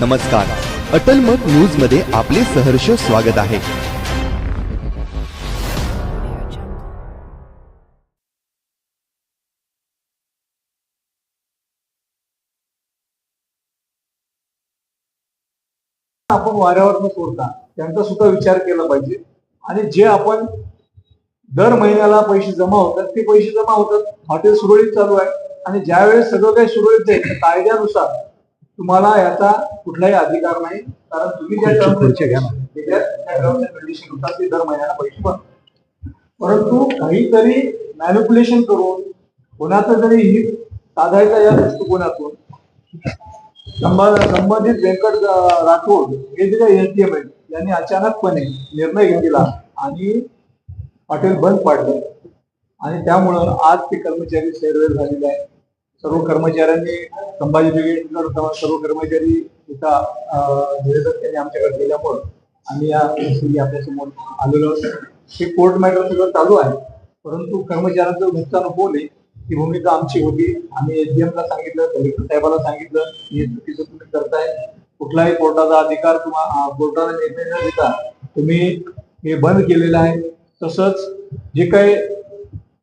नमस्कार. अटल मत न्यूजमध्ये आपले सहर्ष स्वागत आहे. आपण वाऱ्यावर न सोडता त्यांचा सुद्धा विचार केला पाहिजे. आणि जे आपण दर महिन्याला पैसे जमा होतात ते पैसे जमा होतात. हॉटेल सुरळीत चालू आहे. आणि ज्यावेळेस सगळं काही सुरळीत आहे कायद्यानुसार तुम्हाला याचा कुठलाही अधिकार नाही. कारण तुम्ही ज्या टर्म्स कंडिशन होतात ते दर महिन्याला पैसे पण. परंतु काहीतरी मॅनिप्युलेशन करून कोणाचं तरी हित साधायचा या दृष्टिकोनातून संबा- संबंधित व्यंकट राठोड हे जे काही एसडीएम आहेत यांनी अचानकपणे निर्णय घेतला आणि हॉटेल बंद पाडलं. आणि त्यामुळं आज ते कर्मचारी सैरवेर झालेले आहे सर्व कर्मचाऱ्यांनी संभाजी ब्रिगेड सर्व कर्मचारी इथं अं, त्यांनी आमच्याकडे दिल्यामुळं आम्ही या परिस्थिती आपल्यासमोर आलेलो हे कोर्ट मॅटर सगळं चालू आहे परंतु कर्मचाऱ्यांचं नुकसान होणे ही भूमिका आमची होती. आम्ही एसडीएम ला सांगितलं कलेक्टर साहेबाला सांगितलं की हे चुकीचं तुम्ही करताय. कुठलाही कोर्टाचा अधिकार तुम्हाला कोर्टाला निर्णय न देता तुम्ही हे बंद केलेलं आहे. तसंच जे काही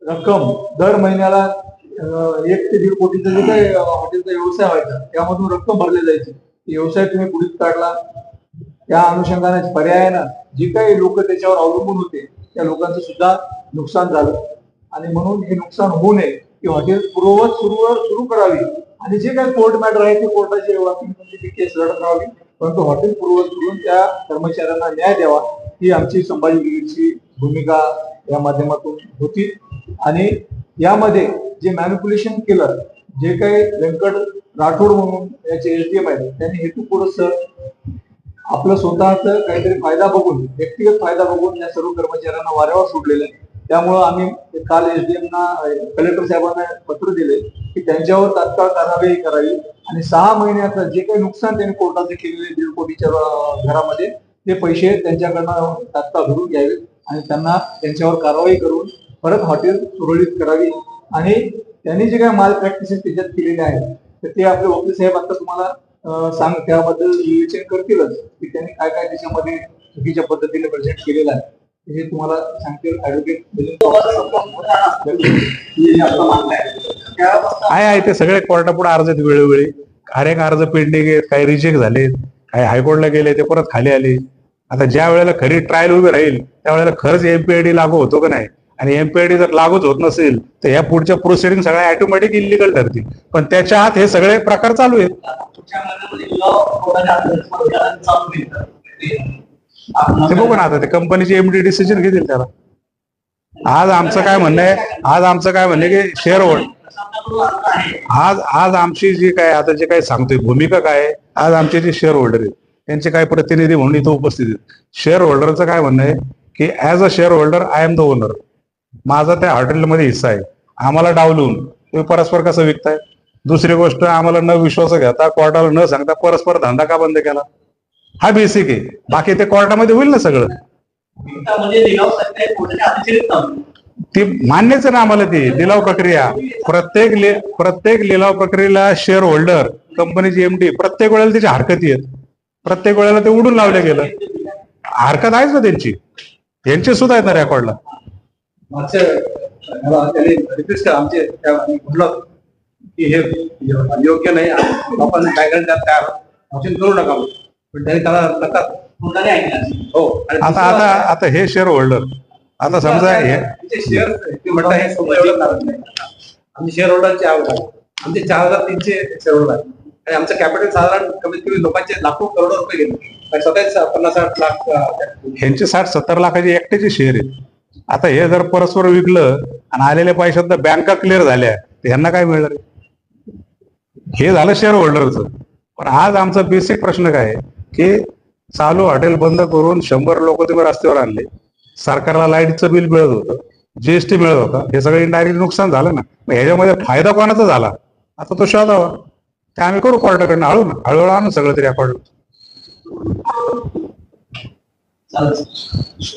रक्कम दर महिन्याला एक ते दीड कोटीचा जे काही हॉटेलचा व्यवसाय व्हायचा त्यामधून रक्कम भरली जायची. व्यवसाय तुम्ही पुढील काढला. त्या अनुषंगाने पर्यायानं जे काही लोक त्याच्यावर अवलंबून होते त्या लोकांचं सुद्धा नुकसान झालं. आणि म्हणून हे नुकसान होऊ नये. की हॉटेल पूर्ववत सुरू सुरू करावी. आणि जे काही कोर्ट मॅटर आहे ते कोर्टाची वकिलांची म्हणजे केस लढत राहावी. परंतु हॉटेल पूर्ववत सुरून त्या कर्मचाऱ्यांना न्याय द्यावा ही आमची संभाजी भूमिका या माध्यमातून होती. आणि यामध्ये जे मॅनिप्युलेशन केलं जे काही व्यंकट राठोड म्हणून याचे एसडीएम आहेत त्यांनी हेतुपुरस्सर आपलं स्वतःच काहीतरी फायदा बघून व्यक्तिगत फायदा बघून या सर्व कर्मचाऱ्यांना वाऱ्यावर सोडलेलं आहे. त्यामुळं आम्ही काल एसडीएम ना कलेक्टर साहेबांना पत्र दिले की त्यांच्यावर तात्काळ कारवाई करावी आणि सहा महिन्याचं जे काही नुकसान त्यांनी कोर्टाचे केलेले दीड कोटीच्या घरामध्ये ते पैसे त्यांच्याकडनं तात्काळ भरून घ्यावे आणि त्यांना त्यांच्यावर कारवाई करून परत हॉटेल सुरळीत करावी. आणि त्यांनी जे काही माल प्रॅक्टिसेस त्याच्यात केलेले आहेत तर ते आपले वकील साहेब आता तुम्हाला सांग त्याबद्दल विवेचन करतीलच की त्यांनी काय काय त्याच्यामध्ये चुकीच्या पद्धतीने प्रेझेंट केलेलं आहे. हे तुम्हाला सांगतील ऍडव्होकेट म्हणजे आहे आहे ते सगळे कोर्टापुढे अर्ज आहेत वेळोवेळी. हर अर्ज पेंडिंग आहेत काही रिजेक्ट झाले काही हायकोर्टला गेले ते परत खाली आले. आता ज्या वेळेला खरी ट्रायल उभी राहील त्यावेळेला खरंच एमपीआयडी लागू होतो का नाही? आणि एमपीआयडी जर लागूच होत नसेल तर या पुढच्या प्रोसिडिंग सगळ्या ऑटोमॅटिक इलिगल ठरतील. पण त्याच्या आत हे सगळे प्रकार चालू आहेत. ते बघू ना आता ते कंपनीचे एमडी डिसिजन घेतील त्याला. आज आमचं काय म्हणणं आहे आज आमचं काय म्हणणं की शेअर होल्ड आज आज आमची जी काय आता जे काय सांगतोय भूमिका काय आज आमचे जे शेअर होल्डर आहेत त्यांचे काय प्रतिनिधी म्हणून इथं उपस्थित आहेत. शेअर होल्डरचं काय म्हणणं आहे की as a shareholder I am the owner माझा त्या हॉटेलमध्ये हिस्सा आहे. आम्हाला डावलून तुम्ही परस्पर कसं विकताय? दुसरी गोष्ट आम्हाला न विश्वास घेता कोर्टाला न सांगता परस्पर धंदा का बंद केला? हा बेसिक आहे. बाकी ते कोर्टामध्ये होईल ना सगळं. ती मान्यच ना आम्हाला ती लिलाव प्रक्रिया. प्रत्येक लि- प्रत्येक लिलाव प्रक्रियेला शेअर होल्डर कंपनीची एमडी प्रत्येक वेळेला त्याची हरकती आहेत. प्रत्येक वेळेला ते उडून लावलं गेलं. हरकत आहेच ना त्यांची. यांची सुद्धा आहेत ना रेकॉर्डला मागच्या त्यांनी रिक्वेस्ट केला आमचे म्हटलं की हे योग्य नाही आपण काय तयार आहोत. ऑप्शन करू नका. पण त्यांनी त्याला नकार हो आता आता आता हे शेअर होल्डर आता समजा हे शेअर म्हणतात हे आमचे शेअर होल्डरचे आवड आहे. आमचे चार हजार तीनशे शेअर होल्डर आणि आमचं कॅपिटल साधारण कमीत कमी लोकांचे लाखो करोड रुपये गेले स्वतःच पन्नास साठ लाख ह्यांचे साठ सत्तर लाखाचे एकट्याचे शेअर आहेत. आता हे जर परस्पर विकलं आणि आलेल्या पैशात बँका क्लिअर झाल्या तर ह्यांना काय मिळणार? हे झालं शेअर होल्डरचं पण आज आमचा बेसिक प्रश्न काय आहे? की चालू हॉटेल बंद करून शंभर लोक तुम्ही रस्त्यावर आणले. सरकारला लाईटचं बिल मिळत होतं जीएसटी मिळत होतं. हे सगळं इनडायरेक्ट नुकसान झालं ना. मग ह्याच्यामध्ये फायदा कोणाचा झाला? आता तो शोधावा. ते आम्ही करू कोर्टाकडनं. हळू ना. हळूहळू आणू सगळं तरी अकॉर्ड